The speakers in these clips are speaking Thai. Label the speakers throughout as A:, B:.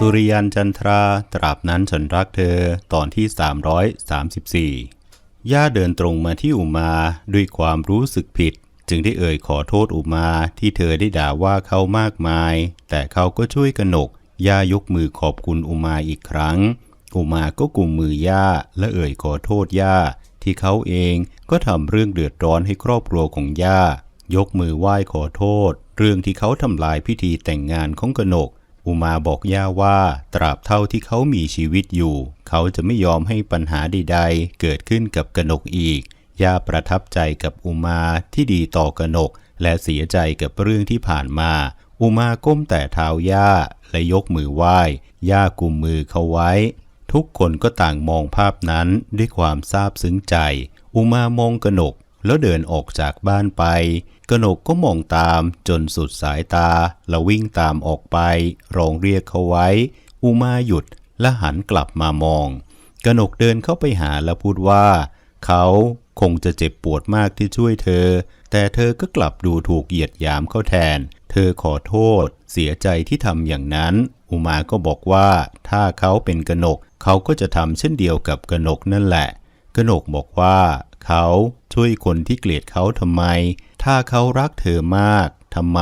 A: สุริยันจันทราตราบนั้นฉันรักเธอตอนที่ 334 ย่าเดินตรงมาที่อุมาด้วยความรู้สึกผิด จึงได้เอ่ยขอโทษอุมาที่เธอได้ด่าว่าเขามากมาย แต่เขาก็ช่วยกนก ย่ายกมือขอบคุณอุมาอีกครั้ง อุมาก็กุมมือย่าและเอ่ยขอโทษย่าที่เขาเองก็ทำเรื่องเดือดร้อนให้ครอบครัวของย่ายกมือไหว้ขอโทษ เรื่องที่เขาทำลายพิธีแต่งงานของกนก อุมาบอกย่าว่าตราบเท่าที่เขามีชีวิตอยู่ เขาจะไม่ยอมให้ปัญหาใดๆ เกิดขึ้นกับกนกอีก ย่าประทับใจกับอุมาที่ดีต่อกนก และเสียใจกับเรื่องที่ผ่านมา อุมาก้มแต่เท้าย่าและยกมือไหว้ ย่ากุมมือเขาไว้ ทุกคนก็ต่างมองภาพนั้นด้วยความซาบซึ้งใจ อุมามองกนกแล้วเดินออกจากบ้านไป กนกก็มองตามจนสุดสายตา แล้ววิ่งตามออกไป ร้องเรียกเขาไว้ อุมาหยุดและหันกลับมามอง กนกเดินเข้าไปหาและพูดว่า เขาคงจะเจ็บปวดมากที่ช่วยเธอ แต่เธอก็กลับดูถูกเหยียดหยามเขาแทน เธอขอโทษ เสียใจที่ทำอย่างนั้น อุมาก็บอกว่าถ้าเขาเป็นกนก เขาก็จะทำเช่นเดียวกับกนกนั่นแหละ กนกบอกว่า เขา ช่วยคนที่เกลียดเขาทำไม ถ้าเขารักเธอมากทำไม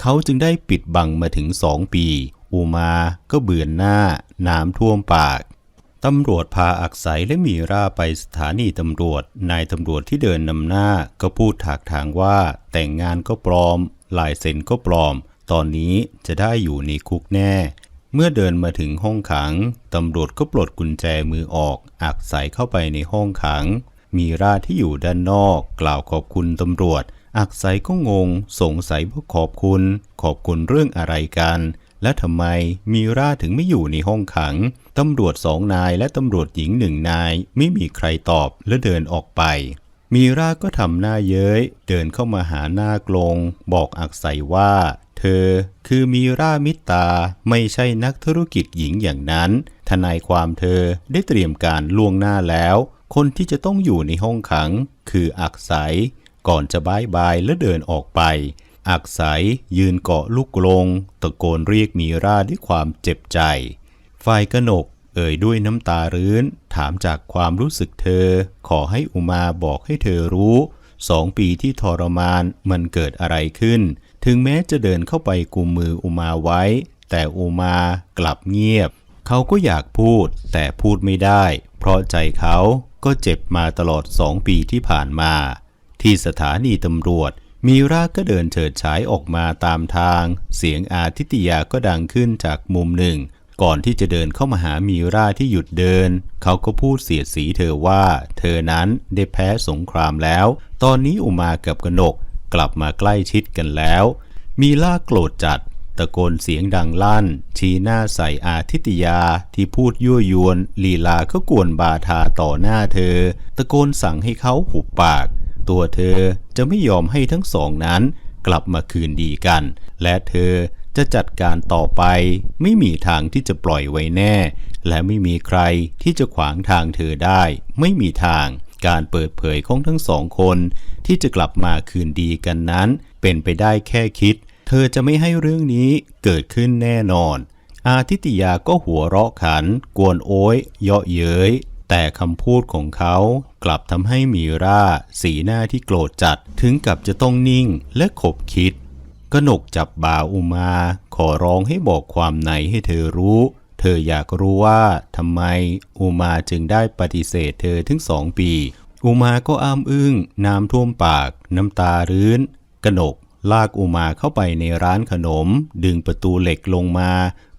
A: เขาจึงได้ปิดบังมาถึงสองปีอุมาก็เบือนหน้า น้ำท่วมปากตำรวจพาอักษรและมีราไปสถานีตำรวจ นายตำรวจที่เดินนำหน้าก็พูดถากทางว่า แต่งงานก็ปลอม ลายเซ็นก็ปลอม ตอนนี้จะได้อยู่ในคุกแน่ เมื่อเดินมาถึงห้องขัง ตำรวจก็ปลดกุญแจมือออก อักใสเข้าไปในห้องขัง มีราที่อยู่ด้านนอก กล่าวขอบคุณตำรวจ อักใสก็งง สงสัยว่าขอบคุณ ขอบคุณเรื่องอะไรกัน และทำไมมีราถึงไม่อยู่ในห้องขัง ตำรวจสองนายและตำรวจหญิงหนึ่งนาย ไม่มีใครตอบและเดินออกไป มีราก็ทำหน้าเย้ย เดินเข้ามาหาหน้ากลง บอกอักใสว่า เธอคือมีรามิตา ไม่ใช่นักธุรกิจหญิงอย่างนั้น ทนายความเธอได้เตรียมการล่วงหน้าแล้ว คนที่จะต้องอยู่ในห้องขัง คืออักใสก่อนจะบายบายและเดินออกไป อักใสยืนเกาะลูกกลง ตะโกนเรียกมีราด้วยความเจ็บใจ ฝ่ายกนกเอ่ยด้วยน้ำตารื้น ถามจากความรู้สึกเธอ ขอให้อุมาบอกให้เธอรู้สองปีที่ทรมานมันเกิดอะไรขึ้น ถึงแม้จะเดินเข้าไปกุมมืออุมาไว้ แต่อุมากลับเงียบ เขาก็อยากพูดแต่พูดไม่ได้ เพราะใจเขา ก็เจ็บมาตลอดสองปีที่ผ่านมา ที่สถานีตำรวจมีราก็เดินเฉิดฉายออกมาตามทาง เสียงอาทิตยาก็ดังขึ้นจากมุมหนึ่ง ก่อนที่จะเดินเข้ามาหามีราที่หยุดเดิน เขาก็พูดเสียดสีเธอว่า เธอนั้นได้แพ้สงครามแล้ว ตอนนี้อุมากับกนกกลับมาใกล้ชิดกันแล้ว มีล่าโกรธจัด ตะโกนเสียงดังลั่น ชี้หน้าใส่อาทิตยาที่พูดยั่วยวนลีลาก็กวนบาทาต่อหน้าเธอ ตะโกนสั่งให้เขาหุบปาก ตัวเธอจะไม่ยอมให้ทั้งสองนั้น กลับมาคืนดีกัน และเธอจะจัดการต่อไปไม่มีทางที่จะปล่อยไว้แน่ และไม่มีใครที่จะขวางทางเธอได้ ไม่มีทางการเปิดเผยของทั้งสองคน ที่จะกลับมาคืนดีกันนั้น เป็นไปได้แค่คิด เธอจะไม่ให้เรื่องนี้เกิดขึ้นแน่นอน อาทิตยาก็หัวเราะขัน กวนโอ้ยเยาะเย้ย แต่คำพูดของเขากลับทำให้มีราสีหน้าที่โกรธจัดถึงกับจะต้องนิ่งและขบคิดกนกจับบ่าอุมา ขอร้องให้บอกความในให้เธอรู้ เธออยากรู้ว่าทำไมอุมาจึงได้ปฏิเสธเธอถึงสองปี อุมาก็อ้ามอึ้ง น้ำท่วมปาก น้ำตารื้น กนก ลากอุมาเข้าไปในร้านขนม ดึงประตูเหล็กลงมา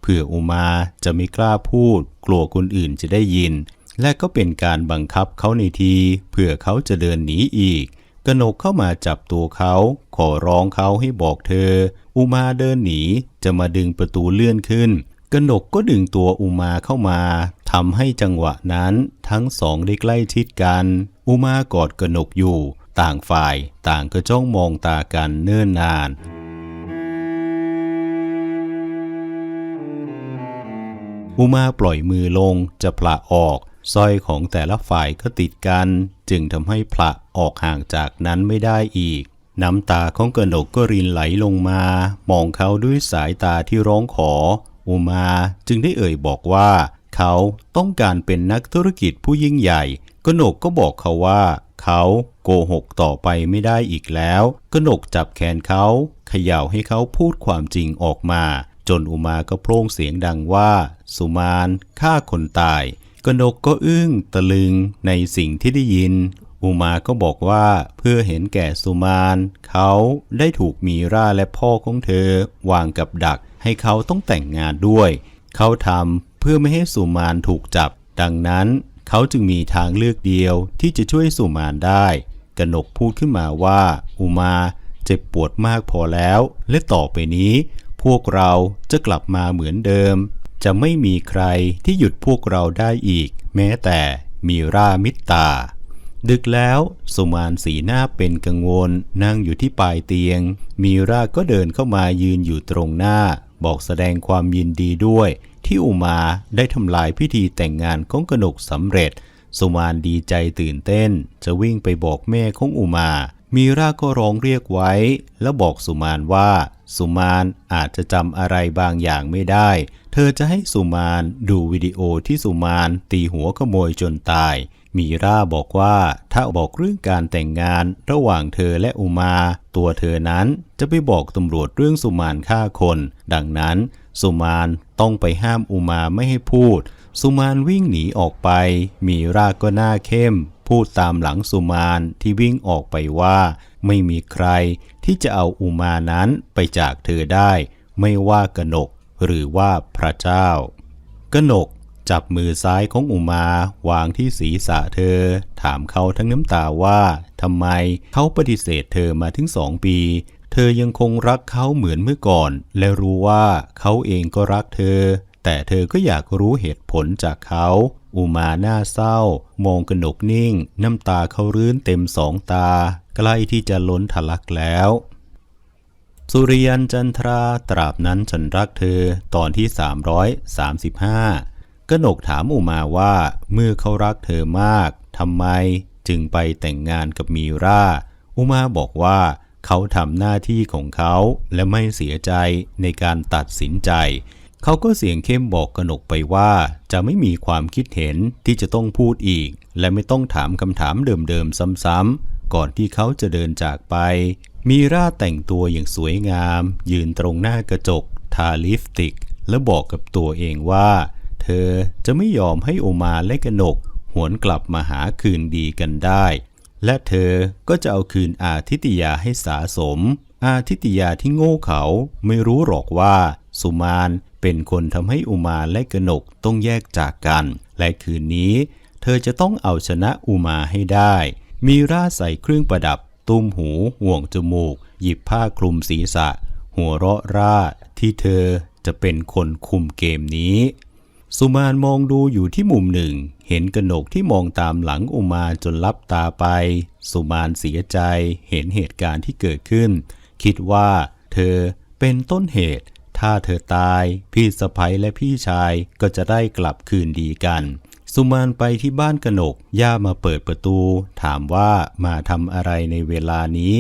A: เผื่ออุมาจะไม่กล้าพูด กลัวคนอื่นจะได้ยิน และก็เป็นการบังคับเขาในทีเพื่อเขาจะเดินหนีอีกกนกเข้ามาจับตัวเขา ขอร้องเขาให้บอกเธอ อุมาเดินหนีจะมาดึงประตูเลื่อนขึ้นกนกก็ดึงตัวอุมาเข้ามาทำให้จังหวะนั้นทั้งสองได้ใกล้ชิดกัน อุมากอดกนกอยู่ ต่างฝ่ายต่างก็จ้องมองตากันเนิ่นนาน อุมาปล่อยมือลงจะผละออกสร้อยของแต่ละฝ่ายก็ติดกัน จึงทำให้ผละออกห่างจากนั้นไม่ได้อีก น้ำตาของกนกก็รินไหลลงมา มองเขาด้วยสายตาที่ร้องขอ อุมาจึงได้เอ่ยบอกว่า เขาต้องการเป็นนักธุรกิจผู้ยิ่งใหญ่ กนกก็บอกเขาว่า เขาโกหกต่อไปไม่ได้อีกแล้ว กนกจับแขนเขาเขย่าให้เขาพูดความจริงออกมา จนอุมาก็โพร่งเสียงดังว่า สุมานฆ่าคนตาย กนกก็อึ้งตะลึงในสิ่งที่ได้ยิน อุมาก็บอกว่าเพื่อเห็นแก่สุมาน เขาได้ถูกมีราและพ่อของเธอ วางกับดักให้เขาต้องแต่งงานด้วย เขาทำ เพื่อไม่ให้สุมานถูกจับ ดังนั้น เขาจึงมีทางเลือกเดียวที่จะช่วยสุมานได้ กนกพูดขึ้นมาว่า อุมาเจ็บปวดมากพอแล้ว และต่อไปนี้ พวกเราจะกลับมาเหมือนเดิม จะไม่มีใครที่หยุดพวกเราได้อีก แม้แต่มีรามิตตา ดึกแล้วสุมานสีหน้าเป็นกังวล นั่งอยู่ที่ปลายเตียง มีราก็เดินเข้ามายืนอยู่ตรงหน้า บอกแสดงความยินดีด้วย ที่อุมาได้ทำลายพิธีแต่งงานของกนกสำเร็จ สุมานดีใจตื่นเต้น จะวิ่งไปบอกแม่ของอุมา มีราก็ร้องเรียกไว้ แล้วบอกสุมานว่า สุมานอาจจะจำอะไรบางอย่างไม่ได้ เธอจะให้สุมานดูวิดีโอที่สุมานตีหัวขโมยจนตาย มีราบอกว่าถ้าบอกเรื่องการแต่งงานระหว่างเธอและอุมา ตัวเธอนั้นจะไปบอกตำรวจเรื่องสุมานฆ่าคน ดังนั้น สุมานต้องไปห้ามอุมาไม่ให้พูด สุมานวิ่งหนีออกไป มีราก็หน้าเข้ม พูดตามหลังสุมานที่วิ่งออกไปว่า ไม่มีใครที่จะเอาอุมานั้นไปจากเธอได้ ไม่ว่ากนกหรือว่าพระเจ้ากนก จับมือซ้ายของอุมาวางที่ศีรษะเธอ ถามเขาทั้งน้ำตาว่าทำไมเขาปฏิเสธเธอมาถึงสองปี เธอยังคงรักเขาเหมือนเมื่อก่อน และรู้ว่าเขาเองก็รักเธอ แต่เธอก็อยากรู้เหตุผลจากเขาอุมาหน้าเศร้า มองกระหนกนิ่ง น้ำตาเขารื้นเต็มสองตา ใกล้ที่จะล้นทะลักแล้ว สุริยันจันทราตราบนั้นฉันรักเธอตอนที่ 335 กนกถามอุมาว่าเมื่อเขารักเธอมากทำไมจึงไปแต่งงานกับมีราอุมาบอกว่าเขาทำหน้าที่ของเขาและไม่เสียใจในการตัดสินใจ เขาก็เสียงเข้มบอกกนกไปว่า จะไม่มีความคิดเห็นที่จะต้องพูดอีก และไม่ต้องถามคำถามเดิมๆซ้ำๆก่อนที่เขาจะเดินจากไป มีราแต่งตัวอย่างสวยงาม ยืนตรงหน้ากระจก ทาลิปสติก และบอกกับตัวเองว่า เธอจะไม่ยอมให้โอมาและกนก หวนกลับมาหาคืนดีกันได้ และเธอก็จะเอาคืนอาทิตยาให้สาสม อาทิตยาที่โง่เขาไม่รู้หรอกว่า สุมานเป็นคนทำให้อุมาและกนกต้องแยกจากกัน และคืนนี้ เธอจะต้องเอาชนะอุมาให้ได้ มีราใส่เครื่องประดับ ตุ้มหูห่วงจมูก หยิบผ้าคลุมศีรษะ หัวเราะร่าที่เธอจะเป็นคนคุมเกมนี้ สุมานมองดูอยู่ที่มุมหนึ่ง เห็นกนกที่มองตามหลังอุมาจนลับตาไป สุมานเสียใจเห็นเหตุการณ์ที่เกิดขึ้น คิดว่า เธอเป็นต้นเหตุ ถ้าเธอตาย พี่สะพ้ยและพี่ชายก็จะได้กลับคืนดีกัน สุมานไปที่บ้านกนก ย่ามาเปิดประตู ถามว่ามาทำอะไรในเวลานี้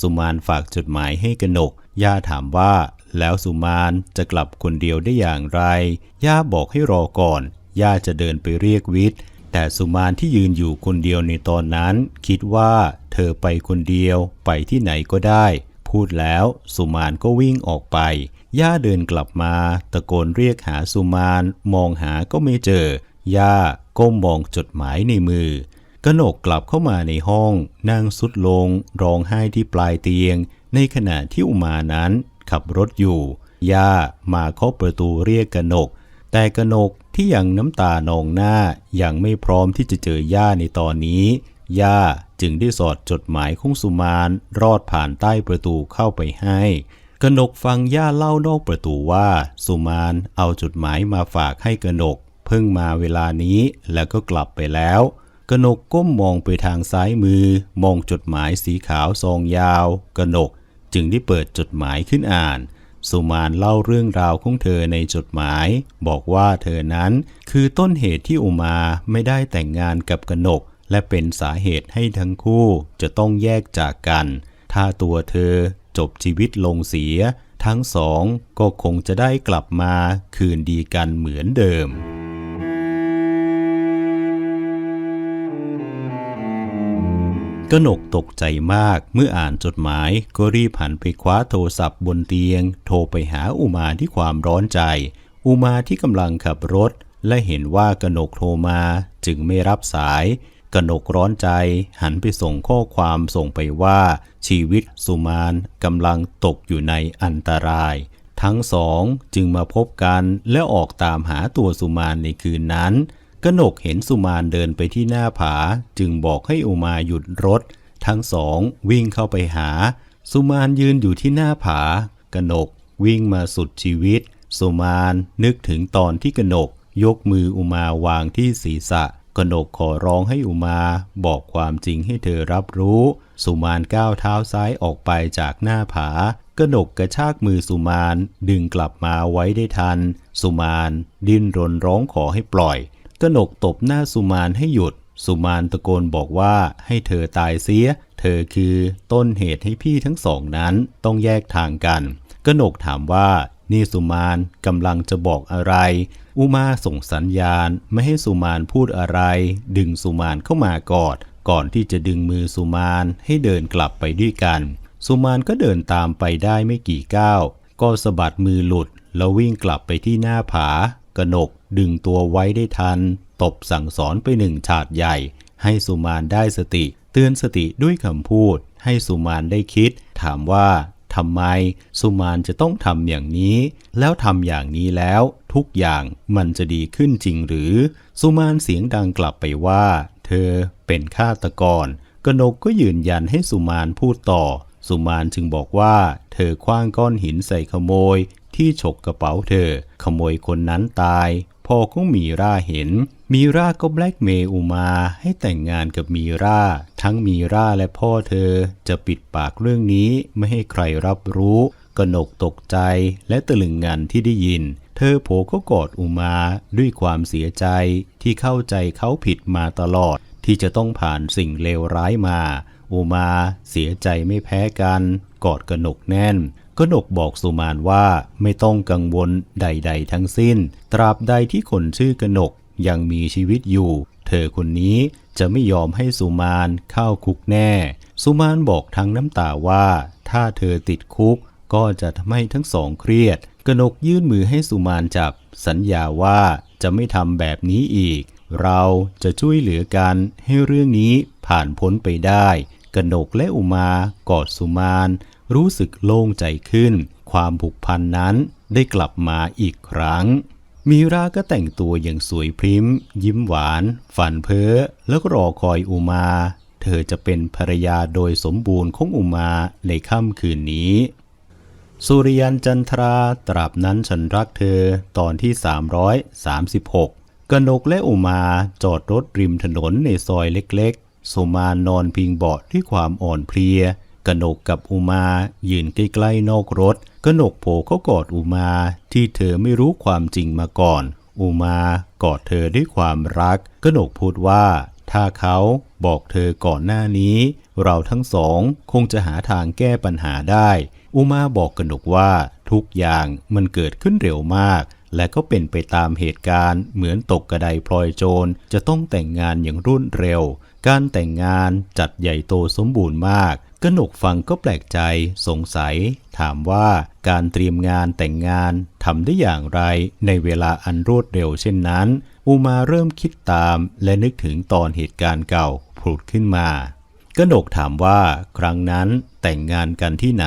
A: สุมานฝากจดหมายให้กนก ย่าถามว่า แล้วสุมานจะกลับคนเดียวได้อย่างไร ย่าบอกให้รอก่อน ย่าจะเดินไปเรียกวิทย์ แต่สุมานที่ยืนอยู่คนเดียวในตอนนั้น คิดว่าเธอไปคนเดียวไปที่ไหนก็ได้ พูดแล้วสุมานก็วิ่งออกไป ย่าเดินกลับมา ตะโกนเรียกหาสุมาน มองหาก็ไม่เจอ ย่าก้มมองจดหมายในมือกนกกลับเข้ามาในห้อง นั่งสุดลง ร้องไห้ที่ปลายเตียง ในขณะที่อุมานั้น ขับรถอยู่ ย่ามาเคาะประตูเรียกกนก แต่กนกที่ยังน้ำตานองหน้ายังไม่พร้อมที่จะเจอย่าในตอนนี้ ย่าจึงได้สอดจดหมายของสุมานรอดผ่านใต้ประตูเข้าไปให้กนกฟังย่าเล่านอกประตูว่า สุมานเอาจดหมายมาฝากให้กนก เพิ่งมาเวลานี้แล้วก็กลับไปแล้วกนกก้มมองไปทางซ้ายมือ มองจดหมายสีขาวซองยาวกนก จึงได้เปิดจดหมายขึ้นอ่าน สุมานเล่าเรื่องราวของเธอในจดหมาย บอกว่าเธอนั้นคือต้นเหตุที่อุมาไม่ได้แต่งงานกับกนก และเป็นสาเหตุให้ทั้งคู่จะต้องแยกจากกัน ถ้าตัวเธอจบชีวิตลงเสียททั้งสองก็คงจะได้กลับมาคืนดีกันเหมือนเดิม กนกตกใจมากเมื่ออ่านจดหมายก็รีบหันไปคว้าโทรศัพท์บนเตียง โทรไปหาอุมาที่ความร้อนใจ อุมาที่กำลังขับรถ และเห็นว่ากนกโทรมาจึงไม่รับสาย กนกร้อนใจหันไปส่งข้อความส่งไปว่า ชีวิตสุมานกำลังตกอยู่ในอันตราย ทั้งสองจึงมาพบกันและออกตามหาตัวสุมานในคืนนั้น กนกเห็นสุมานเดินไปที่หน้าผา จึงบอกให้อุมาหยุดรถ ทั้งสองวิ่งเข้าไปหา สุมานยืนอยู่ที่หน้าผากนกวิ่งมาสุดชีวิต สุมานนึกถึงตอนที่กนกยกมืออุมาวางที่ศีรษะ กนกขอร้องให้อุมาบอกความจริงให้เธอรับรู้ สุมานก้าวเท้าซ้ายออกไปจากหน้าผากนกกระชากมือสุมานดึงกลับมาไว้ได้ทัน สุมานดิ้นรนร้องขอให้ปล่อย กนกตบหน้าสุมานให้หยุด สุมานตะโกนบอกว่าให้เธอตายเสีย เธอคือต้นเหตุให้พี่ทั้งสองนั้นต้องแยกทางกัน กนกถามว่านี่สุมานกำลังจะบอกอะไร อุมาส่งสัญญาณไม่ให้สุมานพูดอะไร ดึงสุมานเข้ามากอด ก่อนที่จะดึงมือสุมานให้เดินกลับไปด้วยกัน สุมานก็เดินตามไปได้ไม่กี่ก้าว ก็สะบัดมือหลุดแล้ววิ่งกลับไปที่หน้าผา กนกดึงตัวไว้ได้ทัน ตบสั่งสอนไปหนึ่งฉาดใหญ่ ให้สุมานได้สติ เตือนสติด้วยคำพูด ให้สุมานได้คิด ถามว่าทำไม สุมานจะต้องทำอย่างนี้ แล้วทำอย่างนี้แล้ว ทุกอย่างมันจะดีขึ้นจริงหรือ สุมานเสียงดังกลับไปว่า เธอเป็นฆาตกร กนกก็ยืนยันให้สุมานพูดต่อ สุมานจึงบอกว่า เธอคว้างก้อนหินใส่ขโมย ที่ฉกกระเป๋าเธอ ขโมยคนนั้นตาย พอของมีราเห็น มีราก็แบล็กเมย์อุมาให้แต่งงานกับมีรา ทั้งมีราและพ่อเธอจะปิดปากเรื่องนี้ไม่ให้ใครรับรู้กนกตกใจและตะลึงงันที่ได้ยิน เธอโผก็กอดอุมาด้วยความเสียใจที่เข้าใจเขาผิดมาตลอด ที่จะต้องผ่านสิ่งเลวร้ายมา อุมาเสียใจไม่แพ้กัน กอดกนกแน่น กนกบอกสุมานว่าไม่ต้องกังวลใด ๆ ทั้งสิ้น ตราบใดที่คนชื่อกนกยังมีชีวิตอยู่ เธอคนนี้จะไม่ยอมให้สุมานเข้าคุกแน่ สุมานบอกทั้งน้ำตาว่า ถ้าเธอติดคุกก็จะทำให้ทั้งสองเครียด กนกยื่นมือให้สุมานจับ สัญญาว่าจะไม่ทำแบบนี้อีก เราจะช่วยเหลือกันให้เรื่องนี้ผ่านพ้นไปได้ กนกและอุมากอดสุมาน รู้สึกโล่งใจขึ้น ความผูกพันนั้นได้กลับมาอีกครั้ง มีราก็แต่งตัวอย่างสวยพริ้ม ยิ้มหวาน ฝันเพ้อ แล้วก็รอคอยอุมา เธอจะเป็นภรรยาโดยสมบูรณ์ของอุมาในค่ำคืนนี้ สุริยันจันทราตราบนั้นฉันรักเธอตอนที่ 336กนกและอุมาจอดรถริมถนนในซอยเล็กๆ สุมานนอนพิงเบาะด้วยความอ่อนเพลีย กนกกับอุมายืนใกล้ๆนอกรถ กนกโผเขากอดอุมาที่เธอไม่รู้ความจริงมาก่อน อุมากอดเธอด้วยความรัก กนกพูดว่า ถ้าเขาบอกเธอก่อนหน้านี้ เราทั้งสองคงจะหาทางแก้ปัญหาได้ อุมาบอกกนกว่าทุกอย่างมันเกิดขึ้นเร็วมาก และก็เป็นไปตามเหตุการณ์ เหมือนตกกระไดพลอยโจรจะต้องแต่งงานอย่างรุ่นเร็ว การแต่งงานจัดใหญ่โตสมบูรณ์มาก กนกฟังก็แปลกใจสงสัย ถามว่าการเตรียมงานแต่งงานทำได้อย่างไรในเวลาอันรวดเร็วเช่นนั้น อุมาเริ่มคิดตามและนึกถึงตอนเหตุการณ์เก่าผุดขึ้นมากนกถามว่าครั้งนั้นแต่งงานกันที่ไหน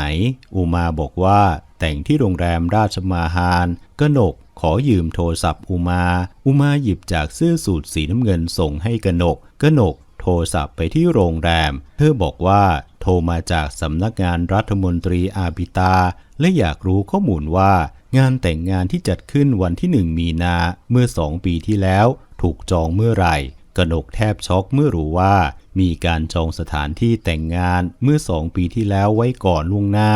A: อุมาบอกว่าแต่งที่โรงแรมราชมาฮานกนกขอยืมโทรศัพท์อุมา อุมาหยิบจากเสื้อสูทสีน้ำเงินส่งให้กนก กนกโทรศัพท์ไปที่โรงแรม เธอบอกว่า โทรมาจากสำนักงานรัฐมนตรีอาบิตา และอยากรู้ข้อมูลว่า งานแต่งงานที่จัดขึ้นวันที่หนึ่งมีนาเมื่อสองปีที่แล้ว ถูกจองเมื่อไหร่ กนกแทบช็อกเมื่อรู้ว่า มีการจองสถานที่แต่งงานเมื่อสองปีที่แล้วไว้ก่อนล่วงหน้า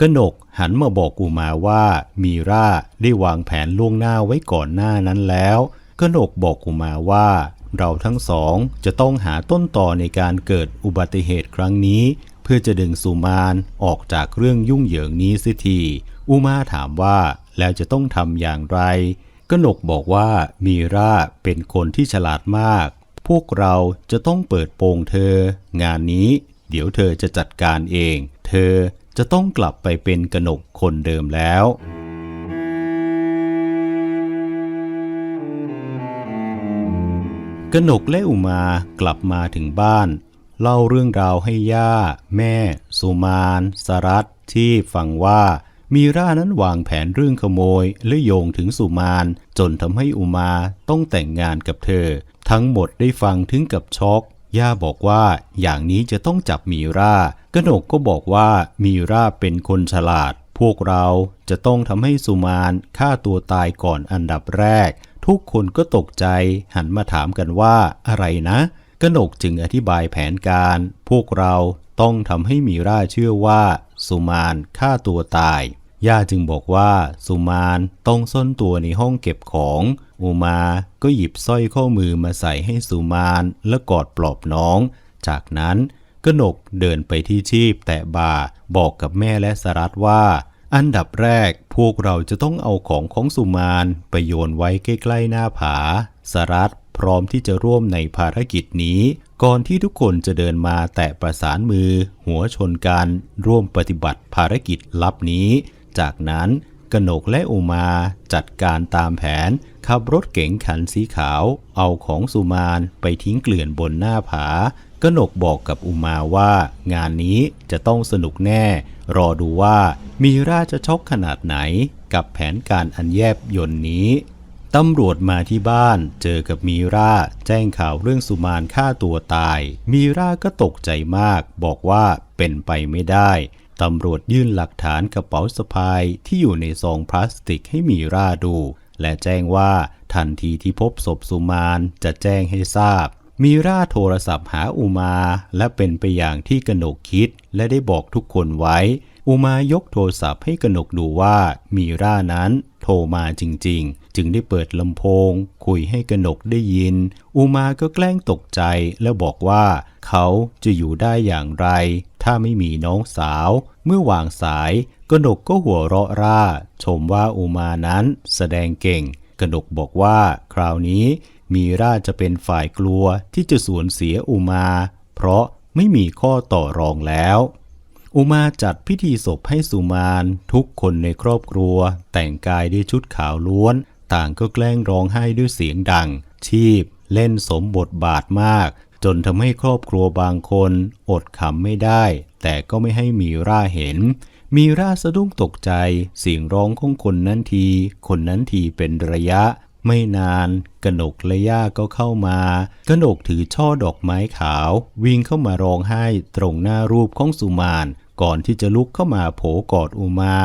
A: กนกหันมาบอกอุมาว่า มีราได้วางแผนล่วงหน้าไว้ก่อนหน้านั้นแล้วกนกบอกอุมาว่า เราทั้งสองจะต้องหาต้นต่อในการเกิดอุบัติเหตุครั้งนี้ เพื่อจะดึงสุมานออกจากเรื่องยุ่งเหยิงนี้เสียทีออุมาถามว่าแล้วจะต้องทำอย่างไรกนกบอกว่ามีราเป็นคนที่ฉลาดมาก พวกเราจะต้องเปิดโปงเธอ งานนี้เดี๋ยวเธอจะจัดการเอง เธอจะต้องกลับไปเป็นกนกคนเดิมแล้ว กนกและอุมากลับมาถึงบ้าน เล่าเรื่องราวให้ย่า แม่ สุมานสรัตที่ฟังว่า มีร่านั้นวางแผนเรื่องขโมยและโยงถึงสุมาน จนทำให้อุมาต้องแต่งงานกับเธอ ทั้งหมดได้ฟังถึงกับช็อกย่าบอกว่าอย่างนี้จะต้องจับมีร่ากนกก็บอกว่ามีร่าเป็นคนฉลาด พวกเราจะต้องทำให้สุมานฆ่าตัวตายก่อนอันดับแรก ทุกคนก็ตกใจหันมาถามกันว่าอะไรนะกนกจึงอธิบายแผนการ พวกเราต้องทำให้มีร่าเชื่อว่า สุมานฆ่าตัวตาย ย่าจึงบอกว่า สุมานต้องซ่อนตัวในห้องเก็บของ อุมาก็หยิบสร้อยข้อมือมาใส่ให้สุมานและกอดปลอบน้อง จากนั้นกนกเดินไปที่ชีพแตะบ่าบอกกับแม่และสรัตว่า อันดับแรกพวกเราจะต้องเอาของของสุมานไปโยนไว้ใกล้ๆหน้าผา สรัตพร้อมที่จะร่วมในภารกิจนี้ ก่อนที่ทุกคนจะเดินมาแตะประสานมือ หัวชนกันร่วมปฏิบัติภารกิจลับนี้ จากนั้นกนกและอุมาจัดการตามแผน ขับรถเก๋งคันสีขาว เอาของสุมานไปทิ้งเกลื่อนบนหน้าผา กนกบอกกับอุมาว่างานนี้จะต้องสนุกแน่ รอดูว่ามีราชช็อกขนาดไหนกับแผนการอันแยบยนนี้ ตำรวจมาที่บ้านเจอกับมีราแจ้งข่าวเรื่องสุมานฆ่าตัวตาย มีราก็ตกใจมาก บอกว่าเป็นไปไม่ได้ตำรวจยื่นหลักฐานกระเป๋าสะพายที่อยู่ในซองพลาสติกให้มีราดู และแจ้งว่าทันทีที่พบศพสุมานจะแจ้งให้ทราบ มีราโทรศัพท์หาอุมาและเป็นไปอย่างที่กนกคิดและได้บอกทุกคนไว้ อุมายกโทรศัพท์ให้กนกดูว่ามีร่านั้นโทรมาจริง ๆ จึงได้เปิดลำโพง คุยให้กนกได้ยิน อุมาก็แกล้งตกใจแล้วบอกว่า เขาจะอยู่ได้อย่างไร ถ้าไม่มีน้องสาว เมื่อวางสาย กนกก็หัวเราะร่า ชมว่าอุมานั้นแสดงเก่ง กนกบอกว่า คราวนี้ มีราจะเป็นฝ่ายกลัวที่จะสูญเสียอุมา เพราะไม่มีข้อต่อรองแล้ว อุมาจัดพิธีศพให้สุมานทุกคนในครอบครัว แต่งกายด้วยชุดขาวล้วน ต่างก็แกล้งร้องไห้ด้วยเสียงดัง ชีพเล่นสมบทบาทมาก จนทำให้ครอบครัวบางคน อดขำไม่ได้ แต่ก็ไม่ให้มีร่าเห็น มีร่าสะดุ้งตกใจ เสียงร้องของคนนั้นที คนนั้นทีเป็นระยะ ไม่นานกนกและย่าก็เข้ามากนกถือช่อดอกไม้ขาว วิ่งเข้ามาร้องไห้ตรงหน้ารูปของสุมานก่อนที่จะลุกเข้ามาโผกอดอุมา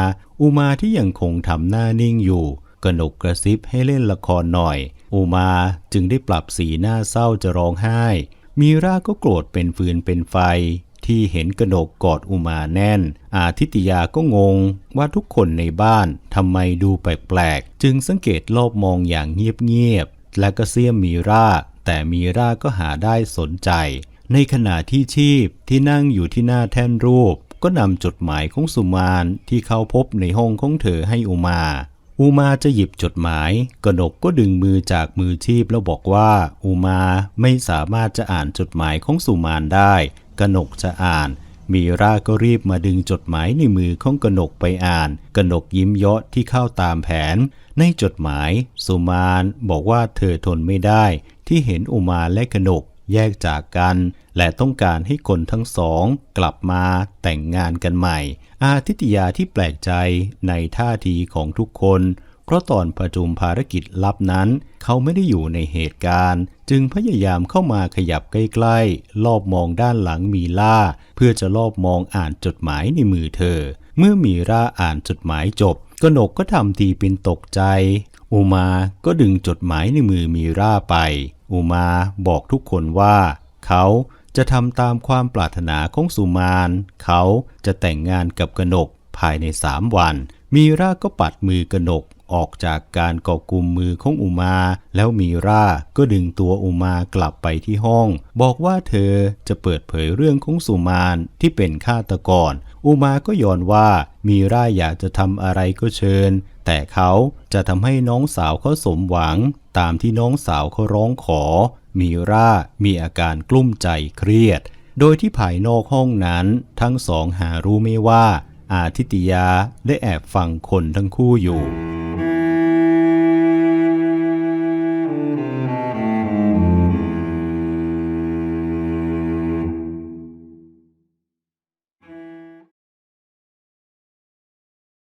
A: อุมาที่ยังคงทำหน้านิ่งอยู่กนกกระซิบให้เล่นละครหน่อย อุมาจึงได้ปรับสีหน้าเศร้าจะร้องไห้ มีราก็โกรธเป็นฟืนเป็นไฟ ที่เห็นกระหนกกอดอุมาแน่น อาทิตยาก็งงว่าทุกคนในบ้านทำไมดูแปลกๆ จึงสังเกตรอบมองอย่างเงียบๆ และก็เสียมมีราแต่มีราก็หาได้สนใจ ในขณะที่ชีพที่นั่งอยู่ที่หน้าแท่นรูป ก็นำจดหมายของสุมานที่เขาพบในห้องของเธอให้อุมา อุมาจะหยิบจดหมายกนกก็ดึงมือจากมือชีพแล้วบอกว่า อุมาไม่สามารถจะอ่านจดหมายของสุมานได้ กนกจะอ่าน มีราก็รีบมาดึงจดหมายในมือของกนกไปอ่าน กนกยิ้มเยาะที่เข้าตามแผน ในจดหมาย สุมานบอกว่าเธอทนไม่ได้ ที่เห็นอุมาและกนกแยกจากกัน และต้องการให้คนทั้งสอง กลับมาแต่งงานกันใหม่ อาทิตยาที่แปลกใจในท่าทีของทุกคน เพราะตอนประชุมภารกิจลับนั้น เขาไม่ได้อยู่ในเหตุการณ์ จึงพยายามเข้ามาขยับใกล้ๆรอบมองด้านหลังมีล่า เพื่อจะรอบมองอ่านจดหมายในมือเธอ เมื่อมีร่าอ่านจดหมายจบ กนกก็ทำทีเป็นตกใจอุมาก็ดึงจดหมายในมือมีร่าไปอุมาบอกทุกคนว่า เขาจะทำตามความปรารถนาของสุมาน เขาจะแต่งงานกับกนกภายในสามวัน มีราก็ปัดมือกนก ออกจากการเกาะกลุ่มมือของอุมา แล้วมีราก็ดึงตัวอุมากลับไปที่ห้อง บอกว่าเธอจะเปิดเผยเรื่องของสุมานที่เป็นฆาตกร อุมาก็ย้อนว่ามีร่าอยากจะทำอะไรก็เชิญ แต่เขาจะทำให้น้องสาวเขาสมหวัง ตามที่น้องสาวเขาร้องขอ มีร่ามีอาการกลุ้มใจเครียด โดยที่ภายนอกห้องนั้นทั้งสองหารู้ไม่ว่าอาทิตยาได้แอบฟังคนทั้งคู่อยู่